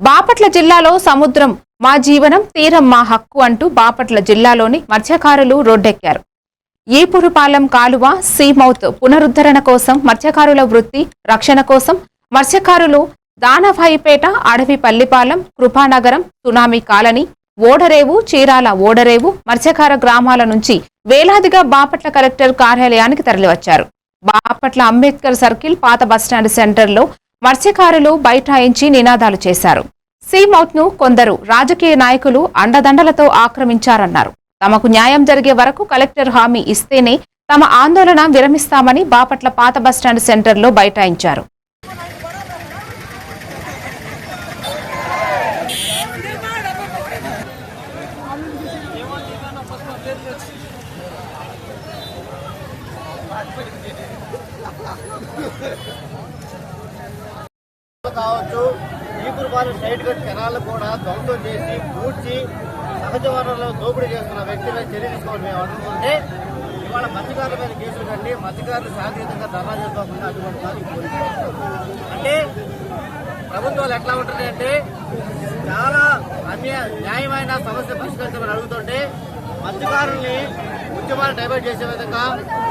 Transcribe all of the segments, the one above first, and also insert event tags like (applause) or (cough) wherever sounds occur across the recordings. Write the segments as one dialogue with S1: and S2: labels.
S1: బాపట్ల జిల్లాలో సముద్రం మా జీవనం తీరం మా హక్కు అంటూ బాపట్ల జిల్లాలోని మత్స్యకారులు రోడ్డెక్కారు. ఏపురుపాలెం కాలువ సీమౌత్ పునరుద్ధరణ కోసం మత్స్యకారుల వృత్తి రక్షణ కోసం మత్స్యకారులు దానభాయిపేట అడవి పల్లిపాలెం కృపానగరం సునామీ కాలనీ ఓడరేవు చీరాల ఓడరేవు మత్స్యకార గ్రామాల నుంచి వేలాదిగా బాపట్ల కలెక్టర్ కార్యాలయానికి తరలివచ్చారు. బాపట్ల అంబేద్కర్ సర్కిల్ పాత బస్టాండ్ సెంటర్లో మత్స్యకారులు బైఠాయించి నినాదాలు చేశారు. సీమౌత్ను కొందరు రాజకీయ నాయకులు అండదండలతో ఆక్రమించారన్నారు. తమకు న్యాయం జరిగే వరకు కలెక్టర్ హామీ ఇస్తేనే తమ ఆందోళన విరమిస్తామని బాపట్ల పాత బస్టాండ్ సెంటర్లో బైఠాయించారు. (laughs)
S2: కావచ్చు. ఈపురపాలు సైడ్ కట్ కెనాల్ కూడా ధ్వంసం చేసి పూడ్చి సహజ వనరులను దోపిడీ చేస్తున్న వ్యక్తి మీద చర్య తీసుకోవాలని మేము అనుకుంటే ఇవాళ మత్స్యకారుల మీద కేసులు కండి మత్స్యకారులు శాంతియుతంగా ధర్నా చేసుకోకుండా అటువంటి వారికి అంటే ప్రభుత్వాలు ఎట్లా ఉంటుంది అంటే చాలా అన్య న్యాయమైన సమస్య పరిష్కరించమని అడుగుతుంటే మత్స్యకారుల్ని ఉద్యమాలు డైవర్ట్ చేసే విధంగా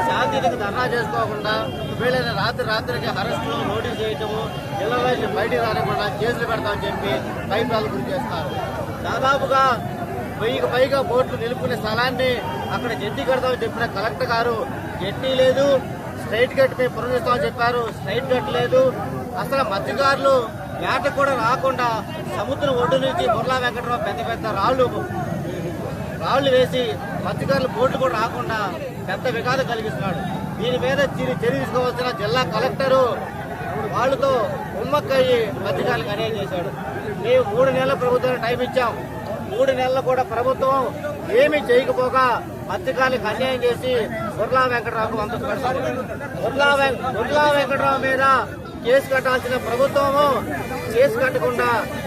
S2: శాంతియుతంగా ధర్నా చేసుకోకుండా వీళ్ళని రాత్రి రాత్రికి అరెస్టులు నోటీస్ చేయటము ఇళ్ళలో నుంచి బయటికి రానివ్వకుండా కేసులు పెడతామని చెప్పి భయప్రాలు గురి చేస్తారు. దాదాపుగా వెయ్యికి పైగా బోట్లు నిలుపుకునే స్థలాన్ని అక్కడ జడ్డీ కడతామని చెప్పిన కలెక్టర్ గారు జడ్డీ లేదు స్ట్రైట్ గట్ మేము పునరుస్తామని చెప్పారు స్ట్రైట్ గట్ లేదు. అసలు మత్స్యకారులు వేటకు కూడా రాకుండా సముద్రం ఒడ్డు నుంచి బుర్లా వెంకటరావు పెద్ద పెద్ద రాళ్ళు రాళ్ళు వేసి మత్స్యకారులు బోట్లు కూడా రాకుండా పెద్ద విఘాతం కలిగిస్తున్నాడు. దీని మీద చర్య తీసుకోవాల్సిన జిల్లా కలెక్టరు వాళ్ళతో ఉమ్మక్కయ్యి మత్స్యకారులకు అన్యాయం చేశాడు. మేము మూడు నెలల ప్రభుత్వానికి టైం ఇచ్చాం. మూడు నెలలు కూడా ప్రభుత్వం ఏమీ చేయకపోగా మత్స్యకారులకు అన్యాయం చేసి బుర్లా వెంకటరావుకు వంతు పెడతారు బుర్లా వెం- వెంకటరావు మీద కేసు కట్టాల్సిన ప్రభుత్వము కేసు కట్టకుండా